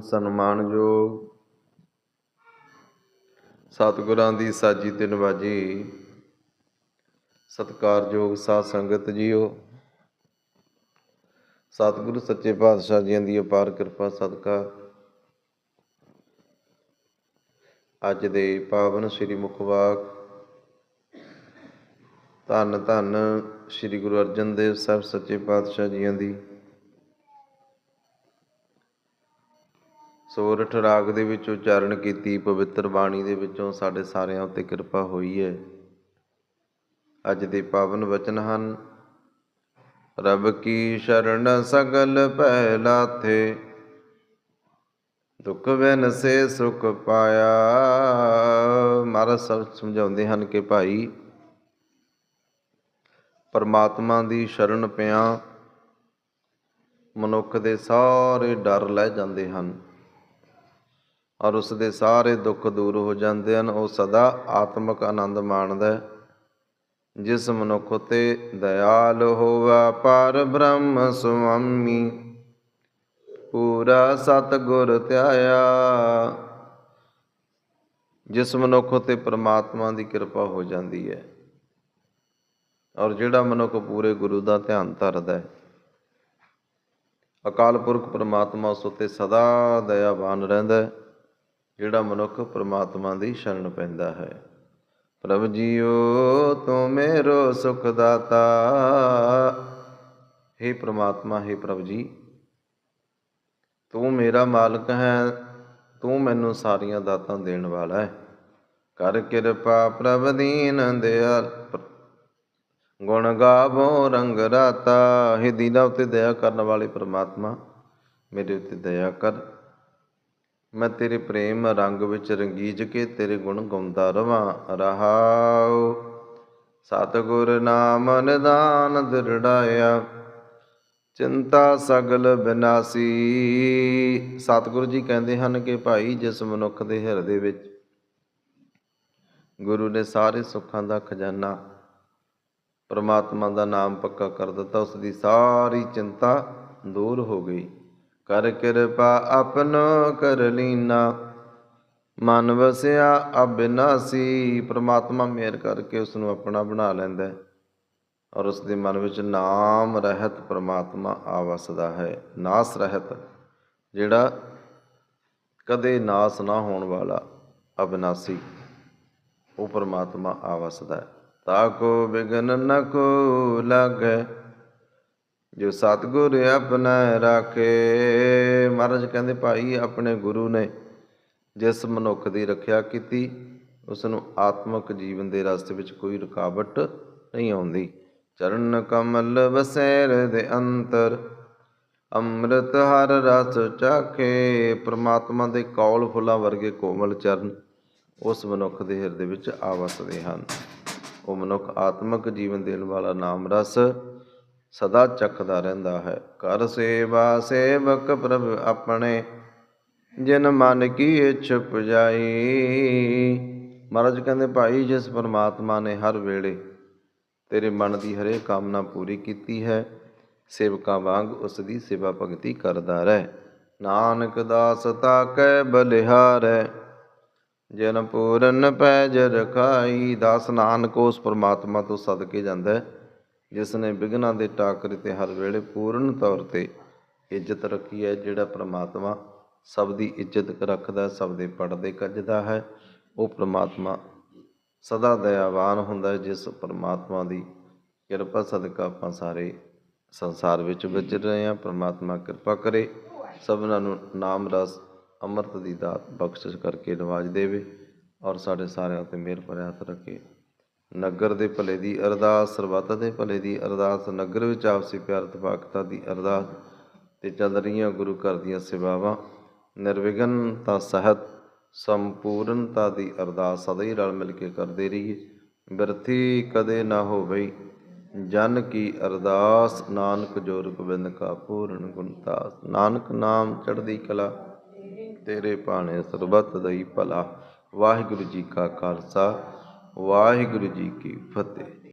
ਸਨਮਾਨਯੋਗ ਸਤਿਗੁਰਾਂ ਦੀ ਸਾਜੀ ਤੇ ਨਵਾਜੀ ਸਤਿਕਾਰਯੋਗ ਸਾਧ ਸੰਗਤ ਜੀਓ, ਸਤਿਗੁਰੂ ਸੱਚੇ ਪਾਤਸ਼ਾਹ ਜੀਆਂ ਦੀ ਅਪਾਰ ਕਿਰਪਾ, ਸਦਕਾ। ਅੱਜ ਦੇ ਪਾਵਨ ਸ੍ਰੀ ਮੁਖਵਾਕ, ਧੰਨ ਧੰਨ ਸ੍ਰੀ ਗੁਰੂ ਅਰਜਨ ਦੇਵ ਸਾਹਿਬ ਸੱਚੇ ਪਾਤਸ਼ਾਹ ਜੀਆਂ ਦੀ ਸੋਰਠ ਰਾਗ ਦੇ ਵਿੱਚ ਉਚਾਰਨ ਕੀਤੀ, ਪਵਿੱਤਰ ਬਾਣੀ ਦੇ ਵਿੱਚੋਂ ਸਾਡੇ ਸਾਰਿਆਂ ਉੱਤੇ ਕਿਰਪਾ ਹੋਈ ਹੈ। ਅੱਜ ਦੇ ਪਾਵਨ ਵਚਨ ਹਨ, ਰਬ ਕੀ ਸ਼ਰਨ ਸਗਲ ਭੈ ਥੇ ਦੁੱਖ ਬਿਨ ਸੇ ਸੁਖ ਪਾਇਆ। ਮਹਾਰਾਜ ਸਭ ਸਮਝਾਉਂਦੇ ਹਨ ਕਿ ਭਾਈ, ਪਰਮਾਤਮਾ ਦੀ ਸ਼ਰਨ ਪਿਆ ਮਨੁੱਖ ਦੇ ਸਾਰੇ ਡਰ ਲੈ ਜਾਂਦੇ ਹਨ। ਔਰ ਉਸ ਦੇ ਸਾਰੇ ਦੁੱਖ ਦੂਰ ਹੋ ਜਾਂਦੇ ਹਨ, ਉਹ ਸਦਾ ਆਤਮਿਕ ਆਨੰਦ ਮਾਣਦਾ ਹੈ। ਜਿਸ ਮਨੁੱਖ ਉਤੇ ਦਇਆਲ ਹੋਵਾ, ਪਰ ਬ੍ਰਹਮ ਸੁਆਮੀ ਪੂਰਾ ਸਤਗੁਰ ਧਿਆਇਆ। ਜਿਸ ਮਨੁੱਖ ਉਤੇ ਪ੍ਰਮਾਤਮਾ ਦੀ ਕਿਰਪਾ ਹੋ ਜਾਂਦੀ ਹੈ, ਔਰ ਜਿਹੜਾ ਮਨੁੱਖ ਪੂਰੇ ਗੁਰੂ ਦਾ ਧਿਆਨ ਧਰਦਾ ਹੈ, ਅਕਾਲ ਪੁਰਖ ਪ੍ਰਮਾਤਮਾ ਉਸ ਉਤੇ ਸਦਾ ਦਇਆਵਾਨ ਰਹਿੰਦਾ ਹੈ। ਜਿਹੜਾ ਮਨੁੱਖ ਪ੍ਰਮਾਤਮਾ ਦੀ ਸ਼ਰਨ ਪੈਂਦਾ ਹੈ ਪ੍ਰਭ ਜੀਓ ਤੂੰ ਮੇਰੋ ਸੁਖ ਦਾਤਾ हे ਪ੍ਰਮਾਤਮਾ हे ਪ੍ਰਭ ਜੀ ਤੂੰ ਮੇਰਾ ਮਾਲਕ ਹੈ ਤੂੰ ਮੈਨੂੰ ਸਾਰੀਆਂ ਦਾਤਾਂ ਦੇਣ ਵਾਲਾ ਹੈ ਕਰ ਕਿਰਪਾ ਪ੍ਰਭ ਦੀਨ ਦਿਆਲ ਗੁਣ ਗਾਵੋ ਰੰਗ ਰਾਤਾ हे ਦੀਨਾ ਉਤੇ ਦਇਆ ਕਰਨ ਵਾਲੇ ਪ੍ਰਮਾਤਮਾ ਮੇਰੇ ਉਤੇ ਦਇਆ ਕਰ ਮੈਂ ਤੇਰੇ ਪ੍ਰੇਮ ਰੰਗ ਵਿੱਚ ਰੰਗੀਜ ਕੇ ਤੇਰੇ ਗੁਣ ਗਾਉਂਦਾ ਰਵਾਂ, ਰਹਾਉ। ਸਤਿਗੁਰ ਨਾਮ ਨਿਦਾਨ ਦਿਰੜਾਇਆ, ਚਿੰਤਾ ਸਗਲ ਬਿਨਾਸੀ। ਸਤਿਗੁਰੂ ਜੀ ਕਹਿੰਦੇ ਹਨ ਕਿ ਭਾਈ ਜਿਸ ਮਨੁੱਖ ਦੇ ਹਿਰਦੇ ਵਿੱਚ ਗੁਰੂ ਨੇ ਸਾਰੇ ਸੁੱਖਾਂ ਦਾ ਖਜ਼ਾਨਾ, ਪਰਮਾਤਮਾ ਦਾ ਨਾਮ ਪੱਕਾ ਕਰ ਦਿੱਤਾ, ਉਸ ਦੀ ਸਾਰੀ ਚਿੰਤਾ ਦੂਰ ਹੋ ਗਈ। ਕਰ ਕਿਰਪਾ ਆਪਣੋ ਕਰ ਲੀਨਾ। ਮਨ ਵਸਿਆ ਅਬਿਨਾਸੀ ਪ੍ਰਮਾਤਮਾ ਮਿਹਰ ਕਰਕੇ ਉਸ ਨੂੰ ਆਪਣਾ ਬਣਾ ਲੈਂਦਾ ਹੈ ਔਰ ਉਸ ਦੇ ਮਨ ਵਿੱਚ ਨਾਮ ਰਹਿਤ ਪ੍ਰਮਾਤਮਾ ਆ ਵਸਦਾ ਹੈ। ਨਾਸ ਰਹਿਤ, ਜਿਹੜਾ ਕਦੇ ਨਾਸ ਨਾ ਹੋਣ ਵਾਲਾ ਅਬਿਨਾਸੀ ਉਹ ਪ੍ਰਮਾਤਮਾ ਆ ਵਸਦਾ ਹੈ ਤਾਕੋ ਬਿਗਨ ਨ ਕੋ ਲਾਗੈ ਜੋ ਸਤਿਗੁਰ ਆਪਣਾ ਰਾਖੇ, ਮਹਾਰਾਜ ਕਹਿੰਦੇ ਭਾਈ ਆਪਣੇ ਗੁਰੂ ਨੇ ਜਿਸ ਮਨੁੱਖ ਦੀ ਰੱਖਿਆ ਕੀਤੀ ਉਸ ਨੂੰ ਆਤਮਿਕ ਜੀਵਨ ਦੇ ਰਸਤੇ ਵਿੱਚ ਕੋਈ ਰੁਕਾਵਟ ਨਹੀਂ ਆਉਂਦੀ। ਚਰਨ ਕਮਲ ਵਸੈਰ ਦੇ ਅੰਤਰ, ਅੰਮ੍ਰਿਤ ਹਰ ਰਸ ਚਾਖੇ, ਪ੍ਰਮਾਤਮਾ ਦੇ ਕੌਲ ਫੁੱਲਾਂ ਵਰਗੇ ਕੋਮਲ ਚਰਨ ਉਸ ਮਨੁੱਖ ਦੇ ਹਿਰਦੇ ਵਿੱਚ ਆ ਵਸਦੇ ਹਨ। ਉਹ ਮਨੁੱਖ ਆਤਮਿਕ ਜੀਵਨ ਦੇਣ ਵਾਲਾ ਨਾਮ ਰਸ ਸਦਾ ਚੱਖਦਾ ਰਹਿੰਦਾ ਹੈ। ਕਰ ਸੇਵਾ ਸੇਵਕ ਪ੍ਰਭ ਆਪਣੇ, ਜਿਨ ਮਨ ਕੀ ਇੱਛ ਪੁਜਾਈ ਮਹਾਰਾਜ ਕਹਿੰਦੇ, ਭਾਈ, ਜਿਸ ਪਰਮਾਤਮਾ ਨੇ ਹਰ ਵੇਲੇ ਤੇਰੇ ਮਨ ਦੀ ਹਰੇ ਕਾਮਨਾ ਪੂਰੀ ਕੀਤੀ ਹੈ, ਸੇਵਕਾਂ ਵਾਂਗ ਉਸ ਦੀ ਸੇਵਾ ਭਗਤੀ ਕਰਦਾ ਰਹਿ। ਨਾਨਕ ਦਾਸ ਤਾ ਕੈ ਬਲਿਹਾਰੈ, ਜਨ ਪੂਰਨ ਪੈਜ ਰਖਾਈ। ਦਾਸ ਨਾਨਕ ਉਸ ਪਰਮਾਤਮਾ ਤੋਂ ਸਦਕੇ ਜਾਂਦਾ ਹੈ। ਜਿਸ ਨੇ ਵਿਗਨਾਂ ਦੇ ਟਾਕਰੇ ਤੇ ਹਰ ਵੇਲੇ ਪੂਰਨ ਤੌਰ ਤੇ ਇੱਜ਼ਤ ਰੱਖੀ ਹੈ, ਜਿਹੜਾ ਪ੍ਰਮਾਤਮਾ ਸਭ ਦੀ ਇੱਜ਼ਤ ਰੱਖਦਾ, ਸਭ ਦੇ ਪੜਦੇ ਕੱਜਦਾ ਹੈ, ਉਹ ਪ੍ਰਮਾਤਮਾ ਸਦਾ ਦਇਆਵਾਨ ਹੁੰਦਾ ਹੈ, ਜਿਸ ਪ੍ਰਮਾਤਮਾ ਦੀ ਕਿਰਪਾ ਸਦਕਾ ਆਪਾਂ ਸਾਰੇ ਸੰਸਾਰ ਵਿੱਚ ਵਿਚਰ ਰਹੇ ਹਾਂ। ਪ੍ਰਮਾਤਮਾ ਕਿਰਪਾ ਕਰੇ, ਸਭਨਾਂ ਨੂੰ ਨਾਮ ਰਸ ਅੰਮ੍ਰਿਤ ਦੀ ਦਾਤ ਬਖਸ਼ਿਸ਼ ਕਰਕੇ ਨਵਾਜ ਦੇਵੇ ਔਰ ਸਾਡੇ ਸਾਰਿਆਂ ਤੇ ਮਿਹਰ ਭਰਿਆ ਹੱਥ ਰੱਖੇ। ਨਗਰ ਦੇ ਭਲੇ ਦੀ ਅਰਦਾਸ, ਸਰਬੱਤ ਦੇ ਭਲੇ ਦੀ ਅਰਦਾਸ, ਨਗਰ ਵਿੱਚ ਆਪਸੀ ਪਿਆਰ ਤਪਾਕਤਾ ਦੀ ਅਰਦਾਸ ਤੇ ਚੱਲ ਰਹੀਆਂ ਗੁਰੂ ਘਰ ਦੀਆਂ ਸੇਵਾਵਾਂ। ਨਿਰਵਿਘਨਤਾ ਸਹਿਤ, ਸੰਪੂਰਨਤਾ ਦੀ ਅਰਦਾਸ ਸਦਾ ਹੀ ਰਲ ਮਿਲ ਕੇ ਕਰਦੇ ਰਹੀਏ। ਬਿਰਥੀ ਕਦੇ ਨਾ ਹੋਵੇ ਜਨ ਕੀ ਅਰਦਾਸ, ਨਾਨਕ ਜੋਰ ਗੋਬਿੰਦ ਕਾ ਪੂਰਨ ਗੁਣਤਾਸ ਨਾਨਕ ਨਾਮ ਚੜ੍ਹਦੀ ਕਲਾ, ਤੇਰੇ ਭਾਣੇ ਸਰਬੱਤ ਦਾ ਹੀ ਭਲਾ। ਵਾਹਿਗੁਰੂ ਜੀ ਕਾ ਖਾਲਸਾ। ਵਾਹਿਗੁਰੂ ਜੀ ਕੀ ਫਤਿਹ।